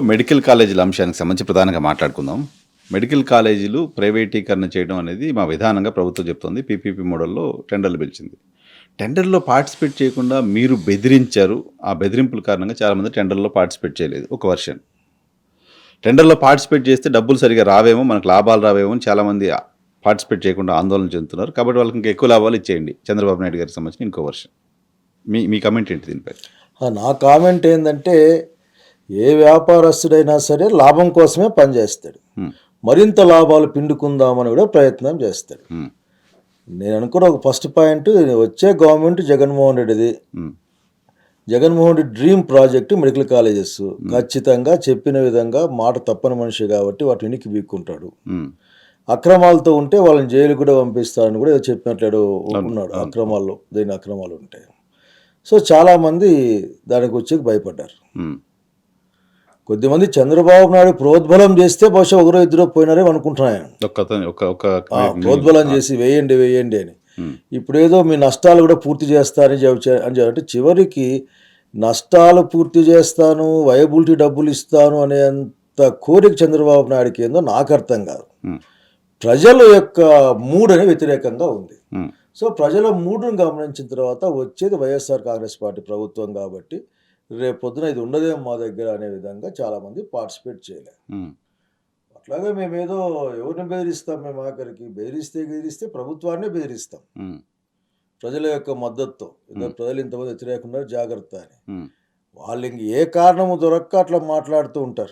Medical కాలేజీల అంశానికి సంబంధించి ప్రధానంగా మాట్లాడుకుందాం. మెడికల్ కాలేజీలు ప్రైవేటీకరణ చేయడం అనేది మా విధానంగా ప్రభుత్వం చెప్తోంది. పీపీపీ మోడల్లో టెండర్లు పిలిచింది. టెండర్లో పార్టిసిపేట్ చేయకుండా మీరు బెదిరించారు. ఆ బెదిరింపుల కారణంగా చాలామంది టెండర్లో పార్టిసిపేట్ చేయలేదు. ఒక వర్షన్. టెండర్లో పార్టిసిపేట్ చేస్తే డబ్బులు సరిగా రావేమో మనకు లాభాలు రావేమో అని చాలామంది పార్టిసిపేట్ చేయకుండా ఆందోళన చెందుతున్నారు. కాబట్టి వాళ్ళకి ఇంకా ఎక్కువ లాభాలు ఇచ్చేయండి. చంద్రబాబు నాయుడు గారికి సంబంధించిన ఇంకో వర్షన్. మీ మీ కమెంట్ ఏంటి దీనిపై? నా కామెంట్ ఏంటంటే ఏ వ్యాపారస్తుడైనా సరే లాభం కోసమే పనిచేస్తాడు. మరింత లాభాలు పిండుకుందామని కూడా ప్రయత్నం చేస్తాడు. నేను అనుకున్న ఒక ఫస్ట్ పాయింట్ వచ్చే గవర్నమెంట్ జగన్మోహన్ రెడ్డిది. Jaganmohan Reddy dream project medical colleges ఖచ్చితంగా చెప్పిన విధంగా మాట తప్పని మనిషి కాబట్టి వాటి వెనక్కి వీక్కుంటాడు Hmm. అక్రమాలతో ఉంటే వాళ్ళని జైలు కూడా పంపిస్తారని కూడా చెప్పినట్లు ఉన్నాడు అక్రమాల్లో దేని అక్రమాలు ఉంటాయి సో చాలామంది దానికి వచ్చి భయపడ్డారు. కొద్దిమంది చంద్రబాబు నాయుడు ప్రోద్బలం చేస్తే బహుశా ఒకరో ఇద్దరు పోయినారేమో అనుకుంటున్నాను ప్రోద్బలం చేసి వేయండి వేయండి అని. ఇప్పుడు ఏదో మీ నష్టాలు కూడా పూర్తి చేస్తారని అని చెప్పి అంటే చివరికి నష్టాలు పూర్తి చేస్తాను వయబిలిటీ డబ్బులు ఇస్తాను అనేంత కోరిక చంద్రబాబు నాయుడుకి ఏందో నాకు అర్థం కాదు. ప్రజల యొక్క మూడని వ్యతిరేకంగా ఉంది. సో ప్రజల మూడును గమనించిన తర్వాత వచ్చేది వైఎస్ఆర్ కాంగ్రెస్ పార్టీ ప్రభుత్వం కాబట్టి రేపు పొద్దున ఇది ఉండదేమో మా దగ్గర అనే విధంగా చాలామంది పార్టిసిపేట్ చేయలేదు. అట్లాగే మేమేదో ఎవరిని బెదిరిస్తాం మేము ఆఖరికి బెదిరిస్తే బెదిరిస్తే ప్రభుత్వాన్నే బెదిరిస్తాం. ప్రజల యొక్క మద్దతుతో ప్రజలు ఇంతమంది వ్యతిరేకున్నారు జాగ్రత్త అని. వాళ్ళు ఇంక ఏ కారణము దొరక్క అట్లా మాట్లాడుతూ ఉంటారు